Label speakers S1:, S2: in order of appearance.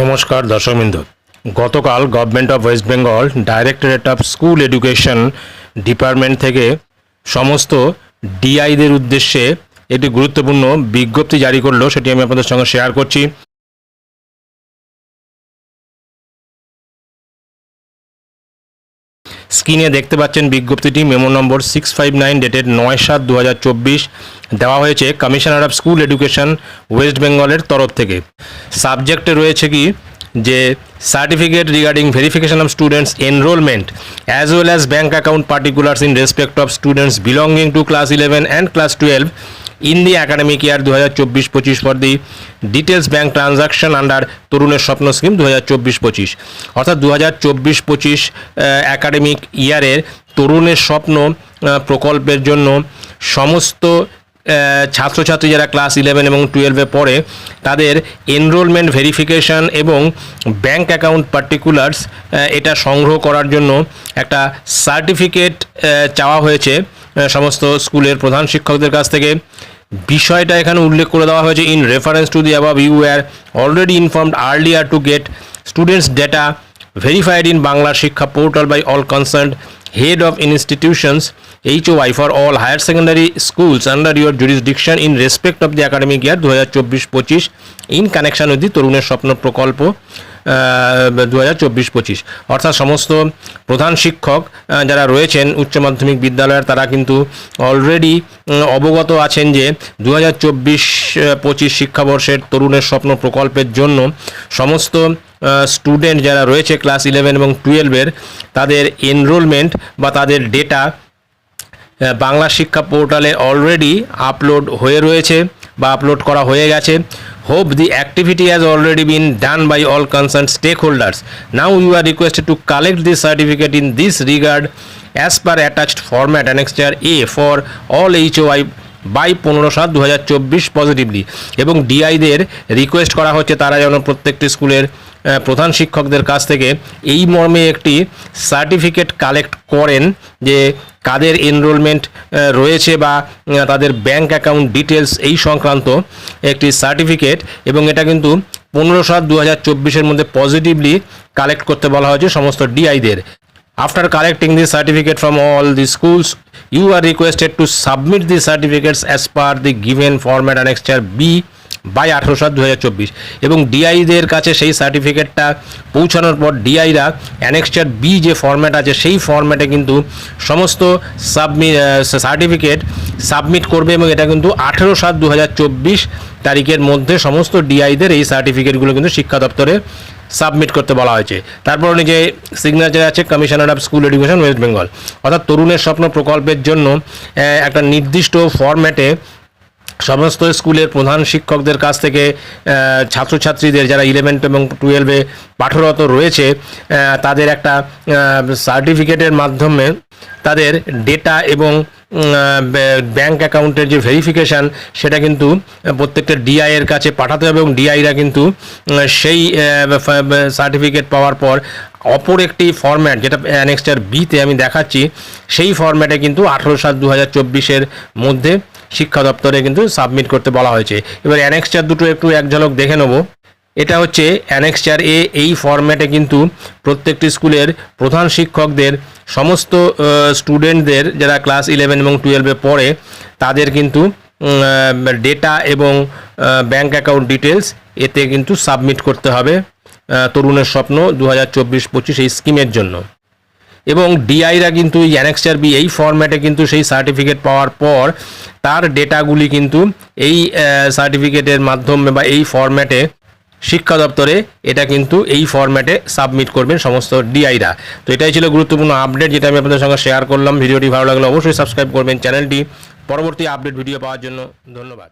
S1: নমস্কার, দর্শকবৃন্দ। গতকাল government of West Bengal directorate of school education department থেকে সমস্ত ডিআইদের উদ্দেশ্যে একটি গুরুত্বপূর্ণ বিজ্ঞপ্তি জারি করল, সেটি আমি আপনাদের সঙ্গে শেয়ার করছি। স্ক্রিনে দেখতে পাচ্ছেন বিজ্ঞপ্তিটি memo number six five nine dated নয় সাত দু দেওয়া হয়েছে commissioner of school education West বেঙ্গলের তরফ থেকে। সাবজেক্টে রয়েছে কি? যে certificate regarding verification of students enrolment as well as bank account particulars in respect of students belonging to class eleven and class twelve in the academic year দু হাজার চব্বিশ পঁচিশ for the details bank transaction under তরুণের স্বপ্ন scheme দু হাজার চব্বিশ পঁচিশ। অর্থাৎ দু হাজার চব্বিশ পঁচিশ অ্যাকাডেমিক ইয়ারের তরুণের স্বপ্ন প্রকল্পের জন্য সমস্ত ছাত্রছাত্রী যারা ক্লাস ইলেভেন এবং টুয়েলভে পড়ে, তাদের এনরোলমেন্ট ভেরিফিকেশন এবং ব্যাংক অ্যাকাউন্ট পার্টিকুলার্স এটা সংগ্রহ করার জন্য একটা সার্টিফিকেট চাওয়া হয়েছে। সমস্ত স্কুলের প্রধান শিক্ষকদের কাছ থেকে। বিষয়টা এখানে উল্লেখ করে দেওয়া হয়েছে in reference to the above you are already informed earlier to get students data verified in Bangla Shiksha portal by all concern head of institutions H Y for all higher secondary schools under your jurisdiction in respect of the academic year দু হাজার চব্বিশ পঁচিশ in connection with the তরুণের স্বপ্ন প্রকল্প দু হাজার চব্বিশ পঁচিশ। অর্থাৎ সমস্ত প্রধান শিক্ষক যারা রয়েছেন উচ্চ মাধ্যমিক বিদ্যালয়ের, তারা কিন্তু অলরেডি অবগত আছেন যে দু হাজার চব্বিশ পঁচিশ শিক্ষাবর্ষের তরুণের স্বপ্ন প্রকল্পের জন্য সমস্ত স্টুডেন্ট যারা রয়েছে ক্লাস ইলেভেন এবং টুয়েলভের তাদের এনরোলমেন্ট বা তাদের ডেটা বাংলা শিক্ষা পোর্টালে অলরেডি আপলোড হয়ে রয়েছে বা আপলোড করা হয়ে গেছে। Activity has already been done by all concern stakeholders now you are requested to collect this certificate in this regard as per attached format annexure A for all H Y by পনেরো সাত দু হাজার চব্বিশ positively এবং ডিআইদের request করা হচ্ছে তারা যেন প্রত্যেকটি স্কুলের প্রধান শিক্ষকদের কাছ থেকে এই মর্মে একটি সার্টিফিকেট কালেক্ট করেন যে কাদের এনরোলমেন্ট রয়েছে বা তাদের ব্যাংক অ্যাকাউন্ট ডিটেলস এই সংক্রান্ত একটি সার্টিফিকেট এবং এটা কিন্তু পনেরো সাত দু হাজার চব্বিশের মধ্যে পজিটিভলি কালেক্ট করতে বলা হয়েছে সমস্ত ডিআইদের after collecting the certificate from all the schools you are requested to submit the certificates as per the given format and annexure B by আঠেরো সাত দু এবং ডিআইদের কাছে সেই সার্টিফিকেটটা পৌঁছানোর পর ডিআইরা অ্যানেক্সচার বি যে ফর্ম্যাট আছে, সেই ফর্ম্যাটে কিন্তু সমস্ত সাবমি সার্টিফিকেট সাবমিট করবে এবং এটা কিন্তু আঠেরো সাত দু তারিখের মধ্যে সমস্ত ডিআইদের এই সার্টিফিকেটগুলো কিন্তু শিক্ষা দপ্তরে সাবমিট করতে বলা হয়েছে। তারপর যে সিগনেচার আছে commissioner of school education West Bengal অর্থাৎ তরুণের স্বপ্ন প্রকল্পের জন্য একটা নির্দিষ্ট ফরম্যাটে সমস্ত স্কুলের প্রধান শিক্ষকদের কাছ থেকে ছাত্রছাত্রীদের যারা ইলেভেন এবং টুয়েলভে পাঠরত রয়েছে তাদের একটা সার্টিফিকেটের মাধ্যমে তাদের ডেটা এবং ব্যাংক অ্যাকাউন্টের যে ভেরিফিকেশান সেটা কিন্তু প্রত্যেকটা ডিআইয়ের কাছে পাঠাতে হবে এবং ডিআইরা কিন্তু সেই সার্টিফিকেট পাওয়ার পর অপর একটি ফরম্যাট যেটা অ্যানেক্সটার বিতে আমি দেখাচ্ছি, সেই ফরম্যাটে কিন্তু আঠেরো সাত দু হাজার চব্বিশের মধ্যে শিক্ষা দপ্তরে কিন্তু সাবমিট করতে বলা হয়েছে। এবার অ্যানেক্সচার দুটো একটু এক ঝলক দেখে নেব। এটা হচ্ছে অ্যানেক্সচার এ এই ফরম্যাটে কিন্তু প্রত্যেকটি স্কুলের প্রধান শিক্ষকদের, সমস্ত স্টুডেন্টদের যারা ক্লাস ইলেভেন এবং টুয়েলভে পড়ে, তাদের কিন্তু ডেটা এবং ব্যাংক অ্যাকাউন্ট ডিটেলস এতে কিন্তু সাবমিট করতে হবে তরুণের স্বপ্ন দু হাজার চব্বিশ পঁচিশ এই স্কিমের জন্য। এবং ডিআইরা কিন্তু এই অ্যানেক্সচার বি এই ফরম্যাটে কিন্তু সেই সার্টিফিকেট পাওয়ার পর তার ডেটাগুলি কিন্তু এই সার্টিফিকেটের মাধ্যমে বা এই ফরম্যাটে শিক্ষা দপ্তরে এটা কিন্তু এই ফরম্যাটে সাবমিট করবেন সমস্ত ডিআইরা তো এটাই ছিল গুরুত্বপূর্ণ আপডেট যেটা আমি আপনাদের সঙ্গে শেয়ার করলাম। ভিডিওটি ভালো লাগলে অবশ্যই সাবস্ক্রাইব করবেন। চ্যানেলটি পরবর্তী আপডেট ভিডিও পাওয়ার জন্য ধন্যবাদ।